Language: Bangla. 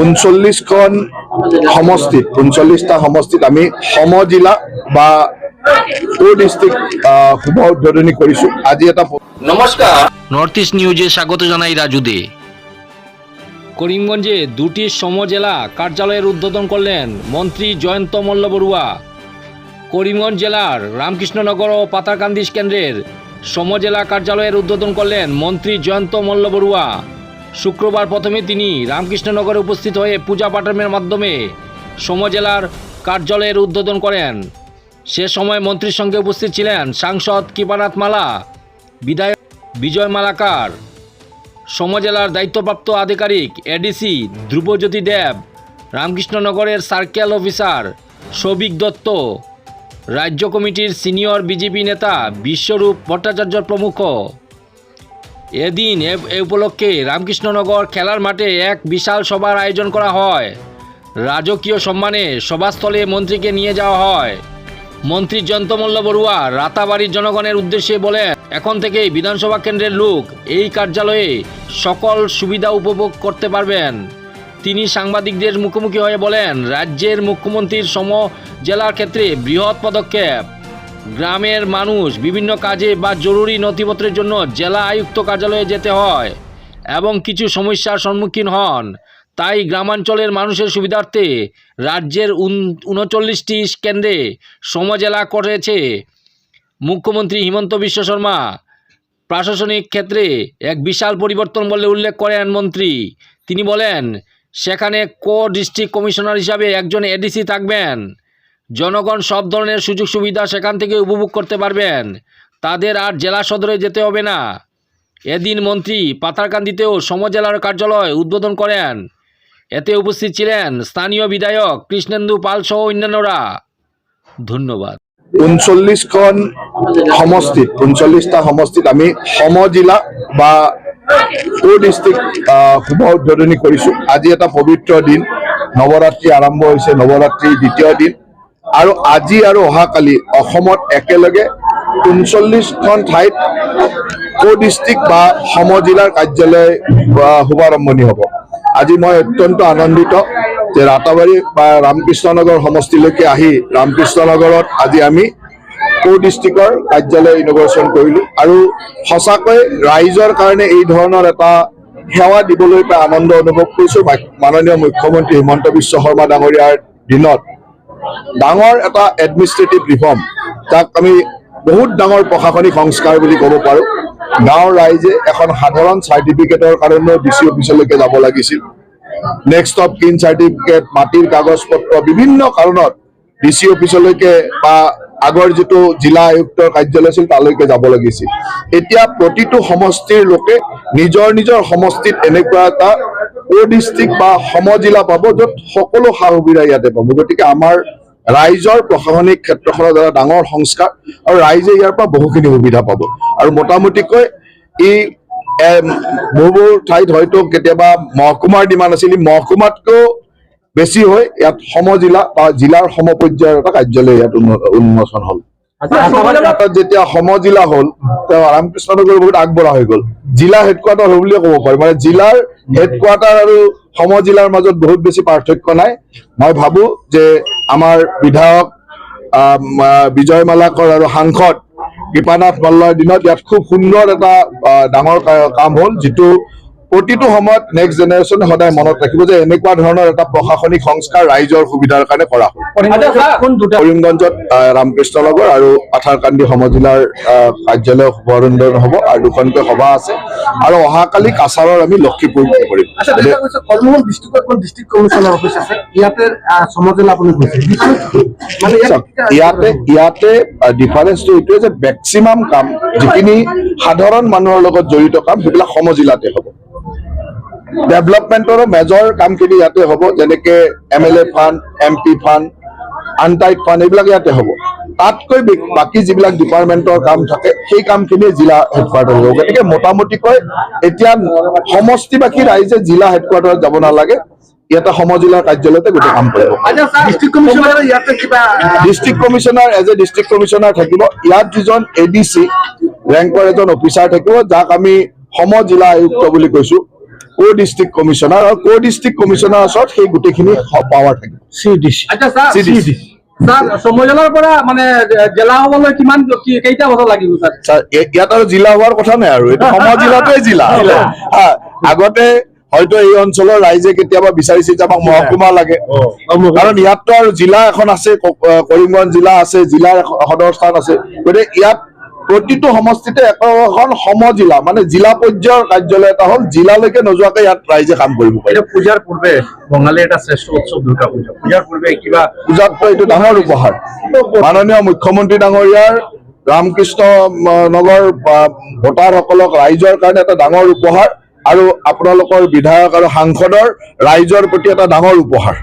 ঊনচল্লিছখন সমষ্টিত ঊনচল্লিছটা সমষ্টিত। আমি সমজিলা বা কো ডিষ্ট্ৰিক্ট শুভ উদ্বোধনী কৰিছোঁ। আজি এটা নমস্কার নর্থ ইস্ট নিউজে স্বাগত জানাই রাজু দে। করিমগঞ্জে দুটি সমজেলা কার্যালয়ের উদ্বোধন করলেন মন্ত্রী জয়ন্ত মল্ল বড়ুয়া। করিমগঞ্জ জেলার রামকৃষ্ণনগর ও পাতারকান্দিস কেন্দ্রের সমজেলা কার্যালয়ের উদ্বোধন করলেন মন্ত্রী জয়ন্ত মল্ল বড়ুয়া। শুক্রবার প্রথমে তিনি রামকৃষ্ণনগরে উপস্থিত হয়ে পূজা পাঠনের মাধ্যমে সমজেলার কার্যালয়ের উদ্বোধন করেন। সে সময় মন্ত্রীর সঙ্গে উপস্থিত ছিলেন সাংসদ কৃপানাথ মালা, বিধায়ক বিজয় মালাকার সমজেলার দায়িত্বপ্রাপ্ত আধিকারিক এডিসি ধ্রুবজ্যোতি দেব, রামকৃষ্ণনগরের সার্কেল অফিসার সৌভিক দত্ত, রাজ্য কমিটির সিনিয়র বিজেপি নেতা বিশ্বরূপ ভট্টাচার্য প্রমুখ। এদিন এ- উপলক্ষে রামকৃষ্ণনগর খেলার মাঠে এক বিশাল সভার আয়োজন করা হয়। রাজকীয় সম্মানে সভাস্থলে মন্ত্রীকে নিয়ে যাওয়া হয়। মন্ত্রী জয়ন্তমল্ল বড়ুয়া রাতাবাড়ির জনগণের উদ্দেশ্যে বলেন, এখন থেকেই বিধানসভা কেন্দ্রের লোক এই কার্যালয়ে সকল সুবিধা উপভোগ করতে পারবেন। তিনি সাংবাদিকদের মুখোমুখি হয়ে বলেন, রাজ্যের মুখ্যমন্ত্রীর সম জেলার ক্ষেত্রে বৃহৎ পদক্ষেপ। গ্রামের মানুষ বিভিন্ন কাজে বা জরুরি নথিপত্রের জন্য জেলা আয়ুক্ত কার্যালয়ে যেতে হয় এবং কিছু সমস্যার সম্মুখীন হন। তাই গ্রামাঞ্চলের মানুষের সুবিধার্থে রাজ্যের উনচল্লিশটি কেন্দ্রে সমজেলা করেছে মুখ্যমন্ত্রী হিমন্ত বিশ্ব শর্মা। প্রশাসনিক ক্ষেত্রে এক বিশাল পরিবর্তন বলে উল্লেখ করেন মন্ত্রী। তিনি বলেন, সেখানে কো ডিস্ট্রিক্ট কমিশনার হিসাবে একজন এডিসি থাকবেন। জনগণ সব ধরনের সুযোগ সুবিধা সেখান থেকে উপভোগ করতে পারবেন। তাদের আর জেলা সদরে যেতে হবে না। এদিন মন্ত্রী পাতারকান্দিতেও সমজেলার কার্যালয় উদ্বোধন করেন। এতে উপস্থিত ছিলেন স্থানীয় বিধায়ক কৃষ্ণেন্দু পাল সহ অন্যান্যরা। ধন্যবাদ। ঊনচল্লিছখন সমষ্টিত ঊনচল্লিছটা সমষ্টিত আমি সমজিলা বা ডিষ্ট্ৰিক্ট শুভ উদ্বোধনী কৰিছোঁ। আজি এটা পবিত্ৰ দিন। নৱৰাত্ৰি আৰম্ভ হৈছে, নৱৰাত্ৰিৰ দ্বিতীয় দিন। আৰু আজি আৰু অহাকালি অসমত একেলগে ঊনচল্লিছখন ঠাইত কো ডিষ্ট্ৰিক্ট বা সমজিলাৰ কাৰ্যালয় শুভাৰম্ভণি হ'ব। আজি মই অত্যন্ত আনন্দিত যে ৰাতাবাৰী বা ৰামকৃষ্ণনগৰ সমষ্টিলৈকে আহি ৰামকৃষ্ণনগৰত আজি আমি কো ডিষ্ট্ৰিক্টৰ কাৰ্যালয় ইনগ্ৰেশ্যন কৰিলোঁ। আৰু সঁচাকৈ ৰাইজৰ কাৰণে এই ধৰণৰ এটা সেৱা দিবলৈ পাই আনন্দ অনুভৱ কৰিছোঁ। মাননীয় মুখ্যমন্ত্ৰী হিমন্ত বিশ্ব শৰ্মা ডাঙৰীয়াৰ দিনত। ডাঙৰ এটা এডমিনিষ্ট্ৰেটিভ ৰিফৰ্ম যাক আমি বহুত ডাঙৰ প্ৰশাসনিক সংস্কাৰ বুলি ক'ব পাৰোঁ। গাঁৱৰ ৰাইজে এখন সাধাৰণ চাৰ্টিফিকেটৰ কাৰণেও ডি চি অফিচলৈকে যাব লাগিছিল। নেক্সট অফ কিন চাৰ্টিফিকেট মাটিৰ কাগজ পত্ৰ বিভিন্ন কাৰণত ডি চি অফিচলৈকে বা আগৰ যিটো জিলা আয়ুক্তৰ কাৰ্যালয় আছিল তালৈকে যাব লাগিছিল। এতিয়া প্ৰতিটো সমষ্টিৰ লোকে নিজৰ নিজৰ সমষ্টিত এনেকুৱা এটা ডিষ্ট্ৰিক্ট বা সমজিলা পাব য'ত সকলো সা সুবিধা ইয়াতে পাব। গতিকে আমাৰ ৰাইজৰ প্ৰশাসনিক ক্ষেত্ৰখনৰ দ্বাৰা ডাঙৰ সংস্কাৰ আৰু ৰাইজে ইয়াৰ পৰা বহুখিনি সুবিধা পাব। আৰু মোটামুটিকৈ ই বহুবোৰ ঠাইত হয়তো কেতিয়াবা মহকুমাৰ ডিমাণ্ড আছিল মহকুমাতকৈও বেছি হৈ ইয়াত সমজিলা বা জিলাৰ সমপৰ্যায়ৰ এটা কাৰ্যালয় ইয়াত উন্ম- উন্মোচন হ'ল। যেতিয়া সমজিলা হ'ল তেওঁ ৰামকৃষ্ণনগৰ বহুত আগবঢ়া হৈ গ'ল। জিলা হেডকোৱাৰ্টাৰ হ'ল বুলিয়ে ক'ব পাৰি। মানে জিলাৰ হেডকোৱাৰ্টাৰ আৰু সমজিলাৰ মাজত বহুত বেছি পাৰ্থক্য নাই। মই ভাবো যে আমাৰ বিধায়ক বিজয় মালাকৰ আৰু সাংসদ কৃপানাথ মাল্লাৰ দিনত ইয়াত খুব সুন্দৰ এটা ডাঙৰ কাম হ'ল যিটো প্ৰতিটো সময়ত নেক্সট জেনেৰেশ্যনে সদায় মনত ৰাখিব যে এনেকুৱা ধৰণৰ এটা প্ৰশাসনিক সংস্কাৰ ৰাইজৰ সুবিধাৰ কাৰণে কৰা হ'ল। কৰিমগঞ্জত আহ, ৰামকৃষ্ণনগৰ আৰু পাথাৰকান্দি সমজিলাৰ কাৰ্যালয় শুভাৰম্ভ হ'ব আৰু দুখনকৈ সভা আছে। আৰু অহাকালি কাছাৰৰ আমি লক্ষীপুৰ কৰিম ইয়াতে ইয়াতে ডিফাৰেঞ্চটো এইটোৱে যে মেক্সিমাম কাম যিখিনি সাধাৰণ মানুহৰ লগত জড়িত কাম সেইবিলাক সমজিলাতে হ'ব। ডেভেলপমেণ্টৰো মেজৰ কামখিনি ইয়াতে হ'ব যেনেকে M L A fund M P fund untied fund এইবিলাক ইয়াতে হ'ব। তাতকৈ বাকী যিবিলাক ডিপাৰ্টমেণ্টৰ কাম থাকে সেই কামখিনি জিলা হেডকোৱাৰ্টাৰ হ'ব। গতিকে মোটামুটিকৈ এতিয়া সমষ্টিবাসী ৰাইজে জিলা হেডকোৱাৰ্টাৰত যাব নালাগে ইয়াতে সমজিলাৰ কাৰ্যালয়তে গোটেই কাম কৰিব। District commissioner as a district commissioner থাকিব। ইয়াত যিজন এ ডি চি ৰেংকৰ এজন অফিচাৰ থাকিব যাক আমি সম জিলা আয়ুক্ত বুলি কৈছো। ক' ডিষ্ট্ৰিক্ট কমিশ্যনাৰ আৰু ক' ডিষ্ট্ৰিক্ট কমিশ্যনাৰৰ ওচৰত সেই গোটেইখিনি পাৱাৰ থাকিব আচ্ছা ছাৰ সমজেলাৰ পৰা মানে জিলা ইয়াত আৰু হোৱাৰ কথা নাই আৰু এইটো সম জিলাটোৱে জিলা। আগতে হয়তো এই অঞ্চলৰ ৰাইজে কেতিয়াবা বিচাৰিছিল যে আমাক মহকুমা লাগে। কাৰণ ইয়াততো আৰু জিলা এখন আছে কৰিমগঞ্জ জিলা আছে জিলাৰ সদৰ স্থান আছে। গতিকে ইয়াত প্ৰতিটো সমষ্টিতে এখন সমজিলা মানে জিলা পৰ্যায়ৰ কাৰ্যালয় এটা হ'ল জিলালৈকে নোযোৱাকে ইয়াত ৰাইজে কাম কৰিব পাৰে। এটা পূজার পূর্বে বঙালীর এটা শ্রেষ্ঠ উৎসৱ দুর্গা পূজা। পূজার পূর্বে কিবা পূজাতকৈ এইটো ডাঙৰ উপহাৰ। মাননীয় মুখ্যমন্ত্ৰী ডাঙৰীয়াৰ ৰামকৃষ্ণ নগৰ ভোটাৰসকলক ৰাইজৰ কাৰণে এটা ডাঙৰ উপহাৰ আৰু আপোনালোকৰ বিধায়ক আৰু সাংসদৰ ৰাইজৰ প্ৰতি এটা ডাঙৰ উপহাৰ।